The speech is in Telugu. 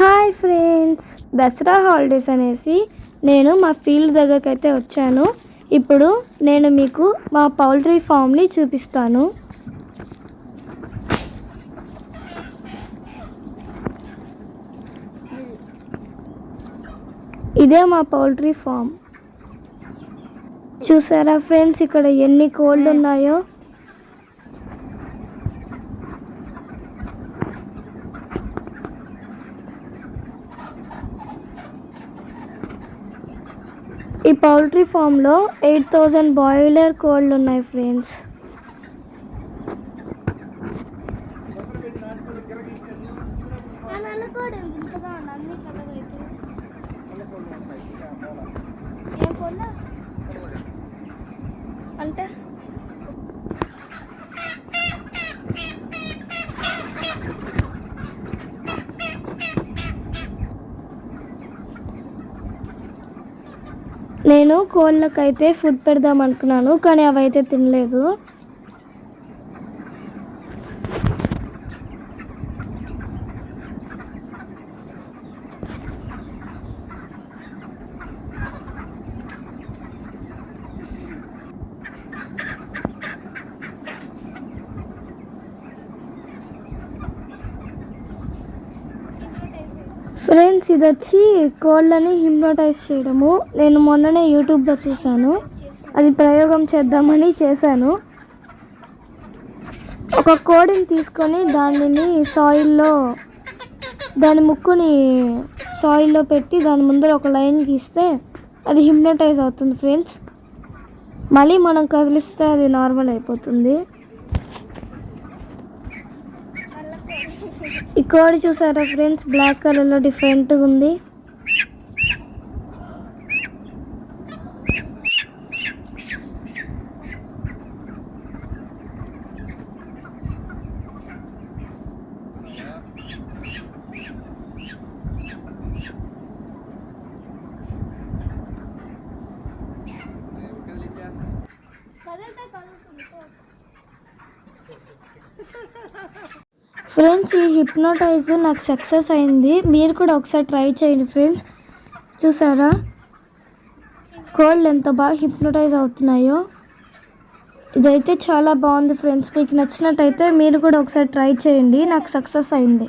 Hi friends. దసరా హాలిడేస్ అనేసి నేను మా ఫీల్డ్ దగ్గరికి అయితే వచ్చాను. ఇప్పుడు నేను మీకు మా పౌల్ట్రీ ఫామ్ని చూపిస్తాను. ఇదే మా పౌల్ట్రీ ఫామ్. చూసారా ఫ్రెండ్స్ ఇక్కడ ఎన్ని కోళ్ళు ఉన్నాయో? ఈ పౌల్ట్రీ ఫామ్లో ఎయిట్ థౌజండ్ బాయిలర్ కోళ్ళు ఉన్నాయి ఫ్రెండ్స్. అంటే నేను కోళ్ళకైతే ఫుడ్ పెడదాం అనుకున్నాను కానీ అవైతే తినలేదు. ఫ్రెండ్స్ ఇది వచ్చి కోళ్ళని హిప్నోటైజ్ చేయడము. నేను మొన్ననే యూట్యూబ్లో చూశాను. అది ప్రయోగం చేద్దామని చేశాను. ఒక కోడిని తీసుకొని దానిని సాయిల్లో దాని ముక్కుని సాయిల్లో పెట్టి దాని ముందర ఒక లైన్ గీస్తే అది హిప్నోటైజ్ అవుతుంది ఫ్రెండ్స్. మళ్ళీ మనం కదిలిస్తే అది నార్మల్ అయిపోతుంది. ఈ కోడి చూసారా ఫ్రెండ్స్ బ్లాక్ కలర్లో డిఫరెంట్గా ఉంది. ఫ్రెండ్స్ ఈ హిప్నోటైజ్ నాకు సక్సెస్ అయింది. మీరు కూడా ఒకసారి ట్రై చేయండి ఫ్రెండ్స్. చూసారా? కోళ్ళు ఎంత బాగా హిప్నోటైజ్ అవుతున్నాయో. ఇదైతే చాలా బాగుంది ఫ్రెండ్స్. మీకు నచ్చినట్టయితే మీరు కూడా ఒకసారి ట్రై చేయండి. నాకు సక్సెస్ అయింది.